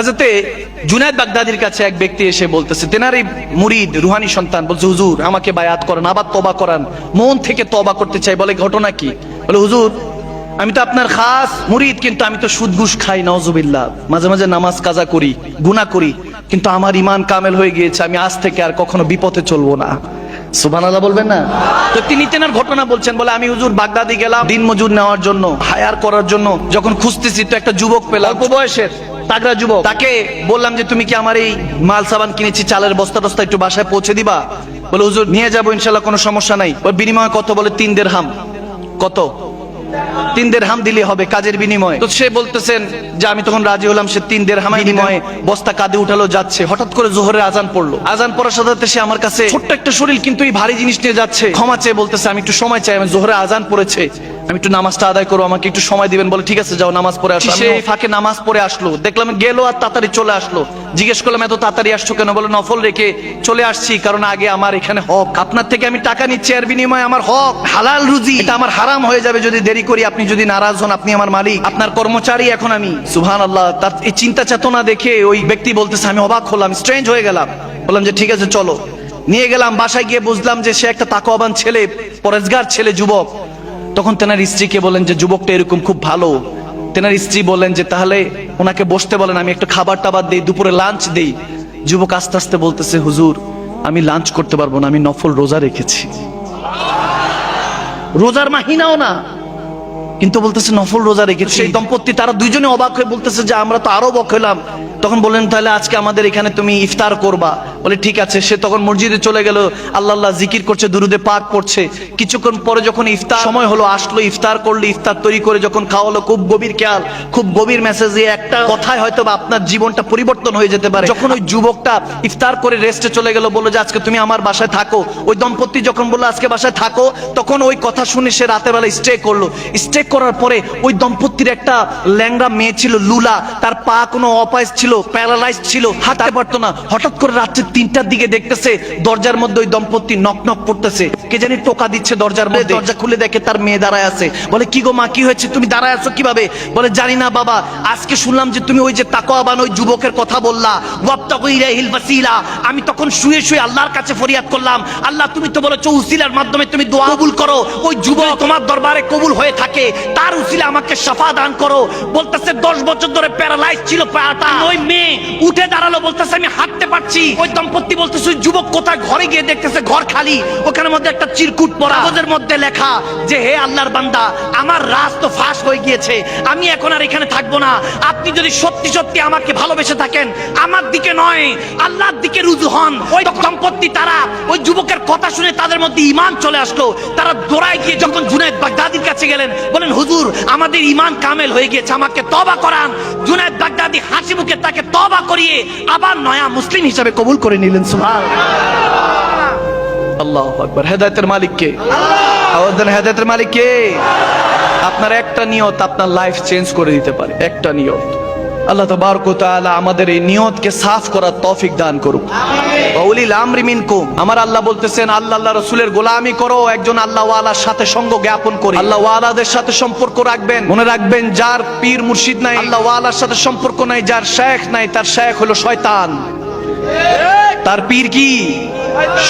হাজরতে জুনায়দ বাগদাদির কাছে এক ব্যক্তি এসে বলতেছে তেনারই মুরিদ, রুহানি সন্তান, বলছে, হুজুর, আমাকে বায়াত করেন, আবার তবা করান, মন থেকে তবা করতে চাই। বলে, ঘটনা কি? বলে, হুজুর, আমি তো আপনার খাস মুরিদ, কিন্তু আমি তো সুদ ঘুষ খাই নওজুবিল্লাহ মাঝে মাঝে নামাজ কাজা করি, গুনাহ করি, কিন্তু আমার ইমান কামেল হয়ে গিয়েছে, আমি আজ থেকে আর কখনো বিপথে চলবো না। আল্লাহ বলবেন না? তো তিনি তেনার ঘটনা বলছেন, বলে, আমি হুজুর বাগদাদি গেলাম দিন মজুর নেওয়ার জন্য, হায়ার করার জন্য, যখন খুঁজতেছি, তো একটা যুবক পেলাম। অল্প বয়সের। তাগড়া যুবক, তাকে বললাম যে, তুমি কি আমার এই মাল সাবান কিনেছি, চালের বস্তা টস্তা একটু বাসায় পৌঁছে দিবা? বলে, হুজুর, নিয়ে যাব, ইনশাল্লাহ, কোনো সমস্যা নাই। ওর বিনিময় কত বলে? তিন দের হাম কত? তিন দের হাম দিলে হবে কাজের বিনিময়ে। তো সে বলতেছেন যে আমি তখন রাজি হলাম সে তিন দের হাম বিনিময়ে বস্তা কাঁধে উঠালো যাচ্ছে। হঠাৎ করে জোহরের আজান পড়ল। আজান পড়ার সাথে সাথে সে আমার কাছে ছোট্ট একটা শরীর কিন্তু এই ভারী জিনিস নিয়ে যাচ্ছে। ক্ষমা চেয়ে বলতেছে আমি একটু সময় চাই আমি জোহরে আজান পড়েছে। আমি একটু নামাজটা আদায় করব আমাকে একটু সময় দিবেন। বলে ঠিক আছে যাও নামাজ পড়ে আসো। সে ফাঁকে নামাজ পড়ে আসলো। দেখলাম গেল আর তাড়াতাড়ি চলে আসলো। জিজ্ঞেস করলাম এত তাড়াতাড়ি আসছো কেন? বলে নফল রেখে চলে আসছি কারণ আগে আমার এখানে হক। আপনার থেকে আমি টাকা নিচ্ছি এর বিনিময়ে আমার হক। হালাল রুজি। এটা আমার হারাম হয়ে যাবে যদি দেরি করি আপনি যদি নারাজ হন আপনি আমার মালিক, আপনার কর্মচারী এখন আমি। সুহান আল্লাহ তার এই চিন্তা চেতনা দেখে ওই ব্যক্তি বলতেছে, আমি অবাক হলাম স্ট্রেঞ্জ হয়ে গেলাম। বললাম যে, ঠিক আছে, চলো। নিয়ে গেলাম, বাসায় গিয়ে বুঝলাম যে, সে একটা তাকওয়াবান ছেলে পরেজগার ছেলে, যুবক। তখন তেনার স্ত্রীকে বলেন যে, যুবকটা এরকম খুব ভালো। তেনার স্ত্রী বলেন যে, তাহলে ওনাকে বসতে বলেন, আমি একটু খাবার টাবার দিই, দুপুরে লাঞ্চ দিই। যুবক আস্তে আস্তে বলতেছে, হুজুর, আমি লাঞ্চ করতে পারব না, আমি নফল রোজা রেখেছি। রোজার মাহিনাও না। কিন্তু বলতেছে নফল রোজা রেখেছে। সেই দম্পতি তারা দুইজনে অবাক হয়ে বলতেছে যে, আমরা তো আরও অবাক হলাম তখন বললেন, তাহলে আজকে আমাদের এখানে তুমি ইফতার করবা। বলে, ঠিক আছে। সে তখন মসজিদে চলে গেল। আল্লাহ আল্লাহ জিকির করছে, দুরুদে পাক পড়ছে কিছুক্ষণ পরে যখন ইফতার সময় হলো, আসলো, ইফতার করল, ইফতার তৈরি করে যখন খাওয়ালো, খুব গভীর খেয়াল, খুব গভীর মেসেজ একটা কথায় হয়তো বা আপনার জীবনটা পরিবর্তন হয়ে যেতে পারে। যখন ওই যুবকটা ইফতার করে রেস্টে চলে গেল, বলল যে, আজকে তুমি আমার বাসায় থাকো। ওই দম্পতি যখন বলল, আজকে বাসায় থাকো, তখন ওই কথা শুনে সে রাতের বেলা স্টে করল। স্টে করার পরে ওই দম্পতির একটা ল্যাংড়া মেয়ে ছিল, লুলা। তার পা কোনো অপাইস ছিল প্যারালাইজ ছিল, হাঁটতে পারতো না। হঠাৎ করে রাত্রে তিনটার দিকে দেখতেছে, দরজার মধ্যে ওই দম্পতি নক নক করতেছে। কে জানি টোকা দিচ্ছে দরজার মধ্যে। দরজা খুলে দেখে, তার মেয়ে দাঁড়ায় আছে। বলে, কি গো মা, কি হয়েছে? তুমি দাঁড়ায় আছো কীভাবে? বলে, জানি না বাবা। আজকে শুনলাম যে তুমি ওই যে তাকওয়াবান, ওই যুবকের কথা বললা। ওয়াসিলা। আমি তখন শুয়ে শুয়ে আল্লাহর কাছে ফরিয়াদ করলাম। আল্লাহ, তুমি তো বলেছ, উসিলার মাধ্যমে তুমি দোয়া কবুল করো। ওই যুবক তোমার দরবারে কবুল হয়ে থাকে। তার উসিলা আমাকে শাফা দান করো। বলতেছে দশ বছর ধরে প্যারালাইজ ছিল পাটা ওই মেয়ে উঠে দাঁড়াল বলতেছে আমি হাঁটতে পারছি। ওই দম্পতি বলতেছে যুবক কোথায়? ঘরে গিয়ে দেখতেছে ঘর খালি। ওখানে মধ্যে একটা চিরকুট পড়া কাগজের মধ্যে লেখা যে হে আল্লাহর বান্দা আমার রাজ তো ফাঁস হয়ে গিয়েছে। আমি এখন আর এখানে থাকব না। আপনি যদি সত্যি সত্যি আমাকে ভালোবেসে থাকেন আমার দিকে নয় আল্লাহর দিকে রুজু হন। ওই দম্পতি তারা ওই যুবকের কথা শুনে তাদের মধ্যে ইমান চলে আসলো। তারা দৌড়ায় গিয়ে যখন জুনায়দ বাগদাদির কাছে গেলেন বলেন হুজুর আমাদের ইমান কামেল হয়ে গিয়েছে আমাকে তবা করান। জুনায়দ বাগদাদি হাসি মুখে তাকে তবা করিয়ে আবার নয়া মুসলিম হিসাবে কবুল করে নিলেন সুবহান আল্লাহ আকবার। হেদায়তের মালিক কে? আওয়াজ দেন হেদায়েতের মালিক কে? আপনার একটা নিয়ত আপনার লাইফ চেঞ্জ করে দিতে পারে। একটা নিয়ত। আল্লাহ তাবারক ওয়া তাআলা আমাদের এই নিয়তকে সাফ করার তফিক দান করুক। আমার আল্লাহ বলতেছেন, আল্লাহ আল্লাহ রসুলের গোলামি করো, একজন আল্লাহ ওয়ালার সাথে সঙ্গ জ্ঞাপন করে। আল্লাহ ওয়ালাদের সাথে সম্পর্ক রাখবেন। মনে রাখবেন, যার পীর মুর্শিদ নাই, আল্লাহ ওয়ালার সাথে সম্পর্ক নাই, যার শেখ নাই, তার শেখ হলো শয়তান। তার পীর কি?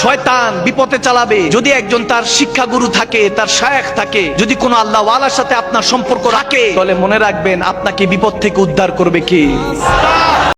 শয়তান বিপদে চালাবে। যদি একজন তার শিক্ষা গুরু থাকে, তার শায়েখ থাকে, যদি কোনো আল্লাহ ওয়ালার সাথে আপনার সম্পর্ক রাখে, তাহলে মনে রাখবেন আপনাকে বিপদ থেকে উদ্ধার করবে কি?